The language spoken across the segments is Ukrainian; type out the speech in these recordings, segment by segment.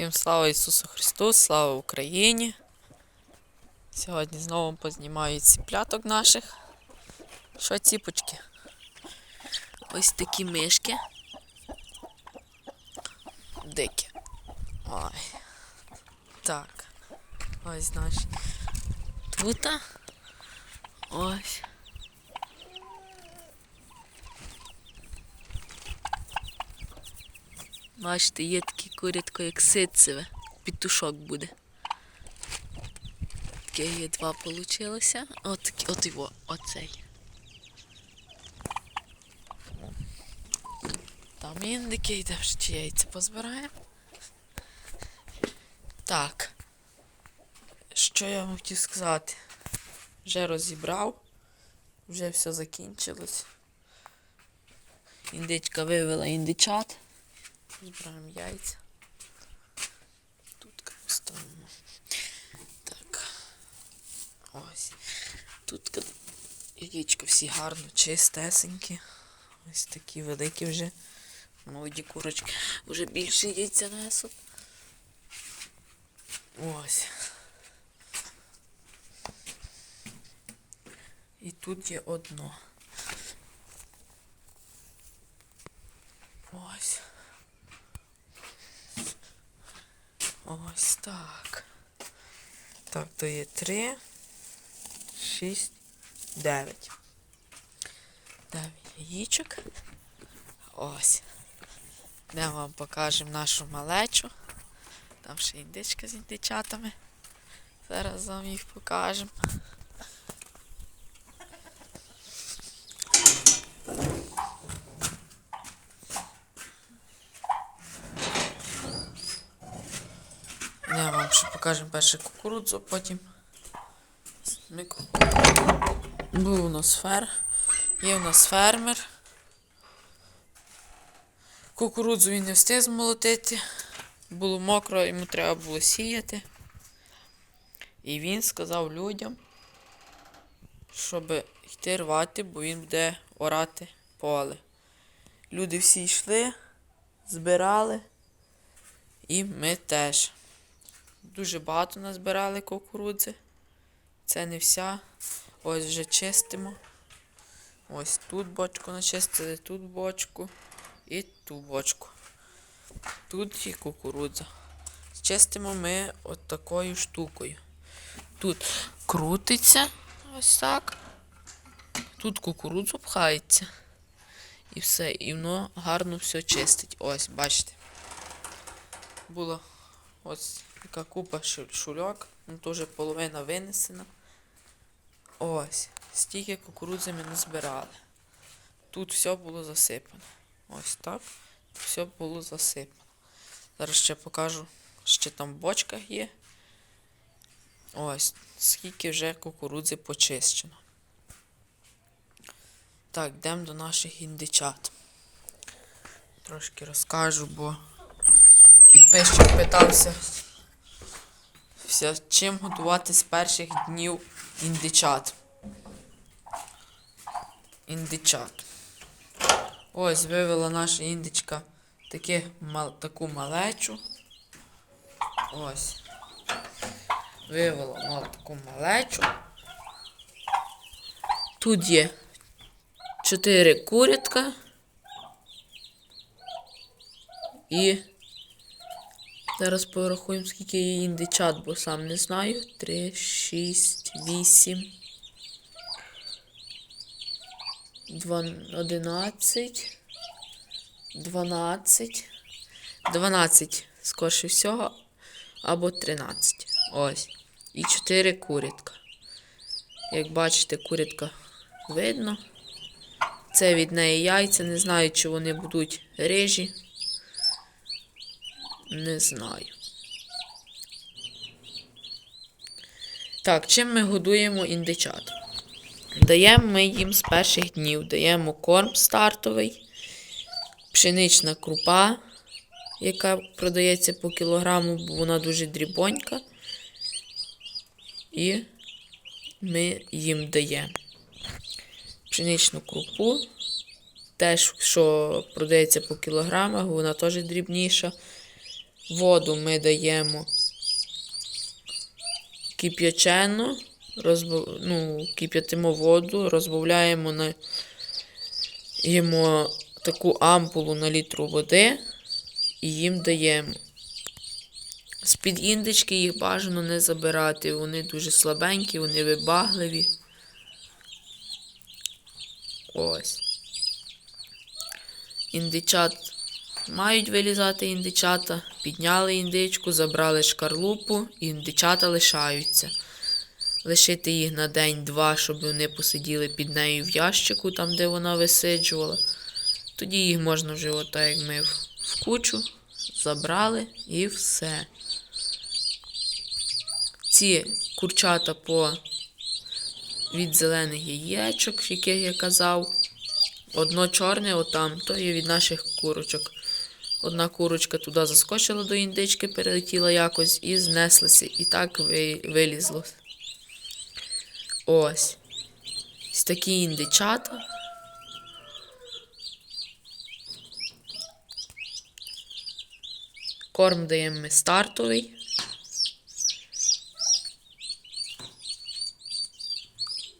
Всім слава Ісусу Христу, слава Україні. Сьогодні знову познімаю ціпляток наших. Що ціпочки? Ось такі мишки. Дикі. Ой. Так. Ось наші. Тута. Ось. Бачите, є такі курятко, як ситцеве. Петушок буде. Таке є два получилося. От, от його, оцей. Там індики, йдемо ще яйця позбираємо. Так. Що я вам хотів сказати? Вже розібрав, вже все закінчилось. Індичка вивела індичат. Збираємо яйця. Тут ставимо. Так. Ось. Тут яєчко всі гарно, чистесенькі. Ось такі великі вже. Молоді курочки. Вже більше яйця несуть. Ось. І тут є одно. Ось. Ось так. Так, то є 3, 6, 9. 9 яєчок. Ось. Де вам покажемо нашу малечу. Там ще індичка з індичатами. Зараз вам їх покажемо. Я вам ще покажемо перше кукурудзу, потім. Був у нас фер. Є у нас фермер. Кукурудзу він не встиг змолотити. Було мокро, йому треба було сіяти. І він сказав людям, щоб йти рвати, бо він буде орати поле. Люди всі йшли, збирали. І ми теж. Дуже багато назбирали кукурудзи. Це не вся. Ось вже чистимо. Ось тут бочку начистили, тут бочку і ту бочку. Тут є кукурудза. Чистимо ми от такою штукою. Тут крутиться ось так. Тут кукурудзу пхається. І все. І воно гарно все чистить. Ось, бачите. Було ось така купа шульок. Ну теж половина винесена. Ось. Стільки кукурудзи ми назбирали. Тут все було засипано. Ось так. Все було засипано. Зараз ще покажу, що там в бочках є. Ось, скільки вже кукурудзи почищено. Так, йдемо до наших індичат. Трошки розкажу, бо підписчик питався, вся, чим годувати з перших днів індичат. Індичат. Ось вивела наша індичка таке, мал, таку малечу. Ось. Вивела мал, таку малечу. Тут є чотири курятка. І зараз порахуємо, скільки є індичат, бо сам не знаю. Три, шість, вісім. Дван... Одинадцять. Дванадцять. Дванадцять, скорше всього. Або тринадцять. Ось. І чотири курятка. Як бачите, курятка видно. Це від неї яйця. Не знаю, чи вони будуть рижі. Не знаю. Так, чим ми годуємо індичат? Даємо ми їм з перших днів. Даємо корм стартовий, пшенична крупа, яка продається по кілограму, бо вона дуже дрібонька. І ми їм даємо пшеничну крупу. Теж, що продається по кілограмах, вона теж дрібніша. Воду ми даємо кип'ячену, розбав... ну, кип'ятимо воду, розбавляємо на їмо таку ампулу на літру води і їм даємо. З-під індички їх бажано не забирати. Вони дуже слабенькі, вони вибагливі. Ось. Індичат мають вилізати індичата. Підняли індичку, забрали шкарлупу, і індичата лишаються. Лишити їх на день-два, щоб вони посиділи під нею в ящику, там, де вона висиджувала. Тоді їх можна вже, отак, як ми в кучу, забрали і все. Ці курчата по від зелених яєчок, яких я казав. Одно чорне отам, то є від наших курочок. Одна курочка туди заскочила до індички, перелетіла якось і знеслася. І так вилізло. Ось. Ось такі індичата. Корм даємо ми стартовий.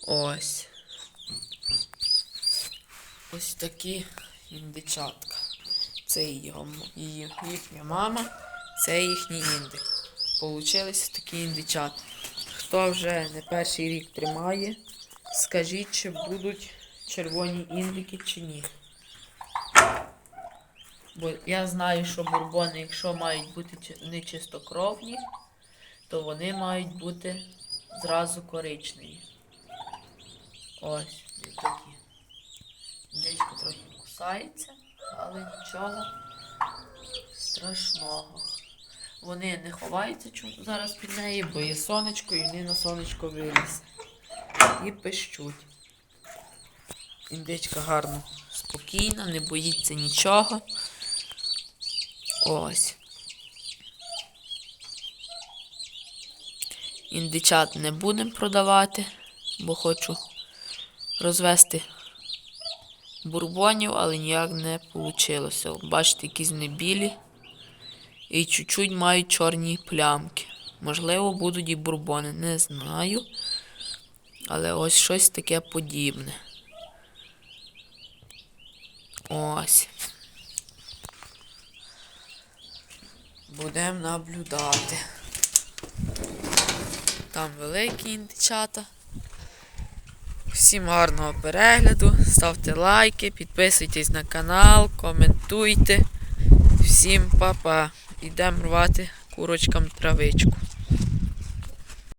Ось. Ось такі індичатка. Це його, її, їхня мама, це їхній індик. Получились такі індичата. Хто вже не перший рік тримає, скажіть, чи будуть червоні індики чи ні. Бо я знаю, що бурбони, якщо мають бути чи- не чистокровні, то вони мають бути зразу коричневі. Ось такі. Дечко трохи кусається, але нічого страшного. Вони не ховаються зараз під неї, бо є сонечко і вони на сонечко виліз. І пищуть. Індичка гарно спокійна, не боїться нічого. Ось. Індичат не будемо продавати, бо хочу розвести бурбонів, але ніяк не вийшло. Бачите, якісь вони білі і чуть-чуть мають чорні плямки. Можливо, будуть і бурбони, не знаю. Але ось щось таке подібне. Ось. Будемо наблюдати. Там великі індичата. Всім гарного перегляду, ставте лайки, підписуйтесь на канал, коментуйте. Всім па-па. Ідемо рвати курочкам травичку.